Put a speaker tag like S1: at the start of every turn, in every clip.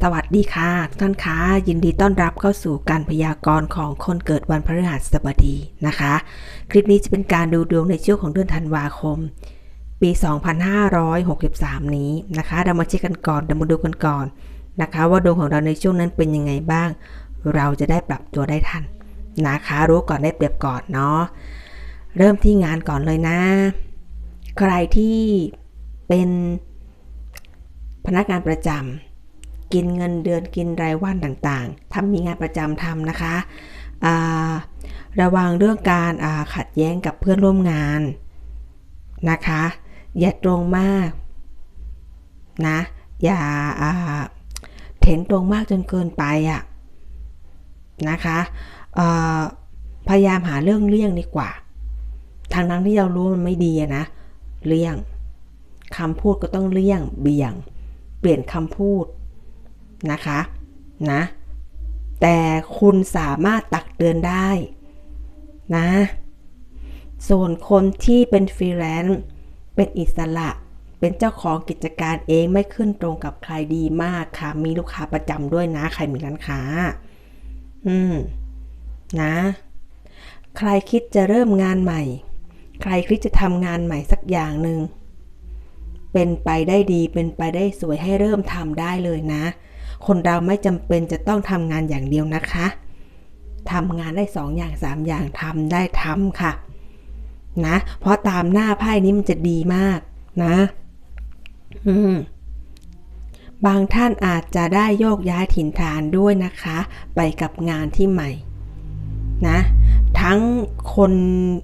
S1: สวัสดีค่ะท่านคะยินดีต้อนรับเข้าสู่การพยากรณ์ของคนเกิดวันพฤหัสบดีนะคะ คลิปนี้จะเป็นการดูดวงในช่วงของเดือนธันวาคม ปี 2563 นี้นะคะ เรามาเช็คกันก่อนเรามาดูกันก่อนนะคะ ว่าดวงของเราในช่วงนั้นเป็นยังไงบ้าง เราจะได้ปรับตัวได้ทันนะคะ รู้ก่อนได้เปรียบก่อนเนาะเริ่มที่งานก่อนเลยนะ ใครที่เป็นพนักงานประจำ กินเงินเดือนกินรายวันต่างๆทำมีงานประจำทำนะคะระวังเรื่องการขัดแย้งกับเพื่อนร่วมงานนะคะ อย่าตรงมากนะ อย่าเถนตรงมากจนเกินไปอะนะคะพยายามหาเรื่องเลี่ยงดีกว่า ทางนั้นที่เรารู้มันไม่ดีนะ เลี่ยงคำพูดก็ต้องเลี่ยงเบี่ยง เปลี่ยนคำพูด นะคะนะแต่คุณสามารถตักเตือนได้นะ ส่วนคนที่เป็นฟรีแลนซ์เป็นอิสระ เป็นเจ้าของกิจการเองไม่ขึ้นตรงกับใครดีมากค่ะ มีลูกค้าประจำด้วยนะ ใครมีร้านค้า อืม นะ ใครคิดจะเริ่มงานใหม่ ใครคิดจะทำงานใหม่สักอย่างหนึ่ง เป็นไปได้ดี เป็นไปได้สวยให้เริ่มทำได้เลยนะ คนเราไม่จำเป็นจะต้องทำงานอย่างเดียวนะคะทำงานได้สองอย่างสามอย่างทำได้ทำค่ะ นะ เพราะตามหน้าไพ่นี้มันจะดีมากนะ อืมบางท่านอาจจะได้โยกย้ายถิ่นฐานด้วยนะคะ ไปกับงานที่ใหม่ นะ ทั้งคน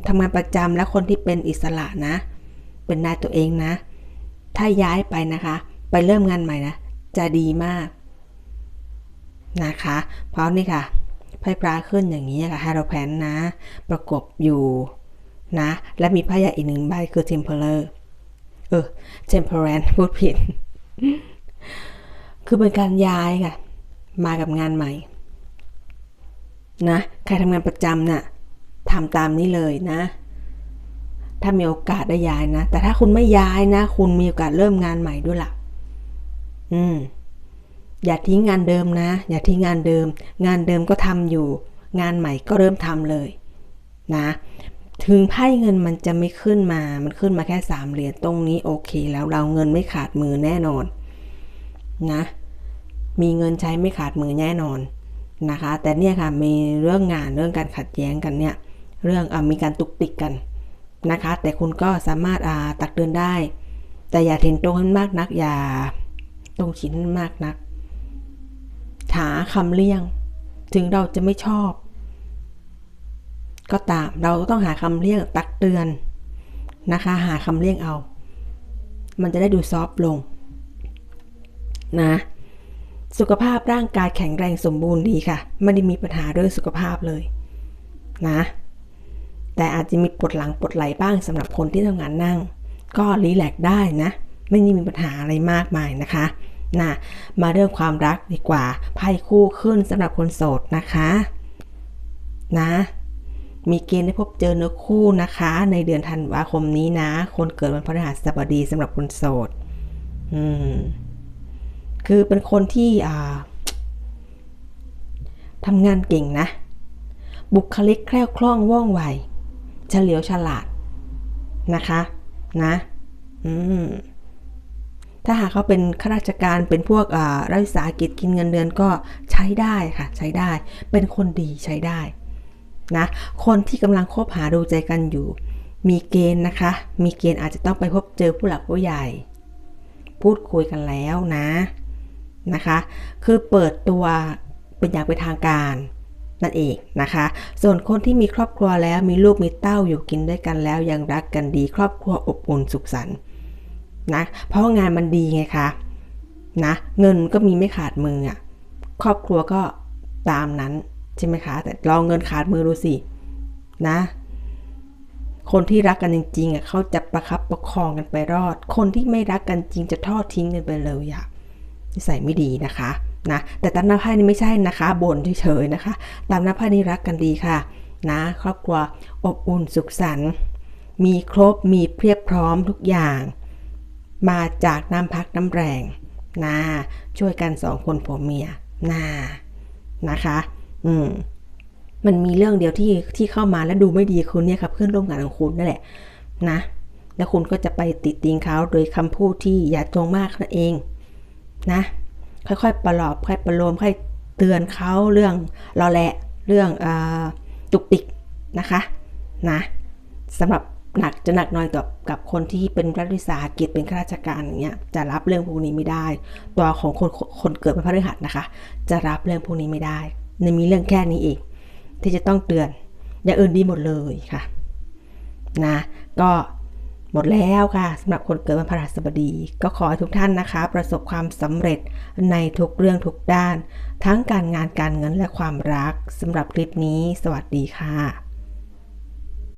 S1: ทำงานประจำและคนที่เป็นอิสระนะ เป็นนายตัวเองนะ ถ้าย้ายไปนะคะ ไปเริ่มงานใหม่นะ จะดีมาก นะคะเพราะนี่ค่ะไพ่พระขึ้นอย่างนี้ค่ะไฮโรแพนนะ ประกบอยู่นะ และมีไพ่ใหญ่อีกหนึ่งใบคือ Temperer เออ Temperance พูดผิด คือเป็นการย้ายค่ะ มากับงานใหม่ นะ ใครทำงานประจำนะ่ะทำตามนี้เลยนะ ถ้ามีโอกาสได้ย้ายนะ แต่ถ้าคุณไม่ย้ายนะ คุณมีโอกาสเริ่มงานใหม่ด้วยล่ะ อืม อย่าทิ้งงานเดิมนะ อย่าทิ้งงานเดิม งานเดิมก็ทำอยู่ งานใหม่ก็เริ่มทำเลยนะถึงไพ่เงินมันจะไม่ขึ้นมา มันขึ้นมาแค่สามเหรียญตรงนี้โอเค แล้วเราเงินไม่ขาดมือแน่นอนนะ มีเงินใช้ไม่ขาดมือแน่นอนนะคะ แต่เนี่ยค่ะมีเรื่องงานเรื่องการขัดแย้งกันเนี่ย เรื่องอมีการตุกติกกันนะคะ แต่คุณก็สามารถาตักเตือนได้ แต่อย่าเทนตรงให้นมากนัก อย่าตรงชิ้นมากนัก หาคำเลี่ยง ถึงเราจะไม่ชอบ ก็ตามเราก็ต้องหาคำเลี่ยงตักเตือนนะคะ หาคำเลี่ยงเอา มันจะได้ดูซอฟลง นะ สุขภาพร่างกายแข็งแรงสมบูรณ์ดีค่ะ ไม่ได้มีปัญหาเรื่องสุขภาพเลยนะ แต่อาจจะมีปวดหลังปวดไหล่บ้างสำหรับคนที่ทำงานนั่ง ก็รีแลกได้นะ ไม่ได้มีปัญหาอะไรมากมายนะคะ นะมาเรื่องความรักดีกว่าไพ่คู่ขึ้นสำหรับคนโสดนะคะ นะ มีเกณฑ์ได้พบเจอเนื้อคู่นะคะ ในเดือนธันวาคมนี้นะ คนเกิดวันพฤหัสบดีสำหรับคนโสด อืม คือเป็นคนที่อ่าทำงานเก่งนะ บุคลิกแคล่วคล่องว่องไวเฉลียวฉลาดนะคะ นะ อืม ถ้าหากเขาเป็นข้าราชการเป็นพวกรัฐวิสาหกิจกินเงินเดือนก็ใช้ได้ค่ะใช้ได้ เป็นคนดีใช้ได้นะคนที่กำลังคบหาดูใจกันอยู่ มีเกณฑ์นะคะ มีเกณฑ์อาจจะต้องไปพบเจอผู้หลักผู้ใหญ่ พูดคุยกันแล้วนะนะคะ คือเปิดตัวเป็นอย่างเป็นทางการนั่นเองนะคะ ส่วนคนที่มีครอบครัวแล้วมีลูกมีเต้าอยู่กินด้วยกันแล้วยังรักกันดี ครอบครัวอบอุ่นสุขสันต์ นะเพราะงานมันดีไงคะนะเงินก็มีไม่ขาดมืออะครอบครัวก็ตามนั้นใช่ไหมคะ แต่ลองเงินขาดมือดูสินะ คนที่รักกันจริงๆอะเขาจะประคับประคองกันไปรอด คนที่ไม่รักกันจริงจะทอดทิ้งกันไปเลยอะนิสัยไม่ดีนะคะนะแต่ตามหน้าไพ่นี่ไม่ใช่นะคะบ่นเฉยๆนะคะ ตามหน้าไพ่นี่รักกันดีค่ะ นะ ครอบครัวอบอุ่นสุขสันต์มีครบมีเพียบพร้อมทุกอย่าง มาจากน้ำพักน้ำแรงนะช่วยกันสองคนผัวเมียนะนะคะ อืมมันมีเรื่องเดียวที่ที่เข้ามาแล้วดูไม่ดีคุณเนี่ยครับเพื่อนร่วมงานของคุณนั่นแหละนะ แล้วคุณก็จะไปติดติงเขาโดยคำพูดที่อย่าตรงมากนั่นเองนะ ค่อยๆประลอบค่อยประโลมค่อยเตือนเขาเรื่องรอแหละเรื่องอตุกติกนะคะนะสำหรับ หนักจะหนักน่อยกับกับคนที่เป็นรัฐวิสาหกิจเป็นข้าราชการอย่างเงี้ยจะรับเรื่องพวกนี้ไม่ได้ ตัวของคนคนเกิดเป็นพฤหัสนะคะ จะรับเรื่องพวกนี้ไม่ได้ในมีเรื่องแค่นี้เองที่จะต้องเตือนอย่างอื่นดีหมดเลยค่ะนะก็หมดแล้วค่ะสำหรับคนเกิดวันพฤหัสบดี ก็ขอให้ทุกท่านนะคะ ประสบความสำเร็จในทุกเรื่องทุกด้าน ทั้งการงานการเงินและความรักสำหรับคลิปนี้ สวัสดีค่ะ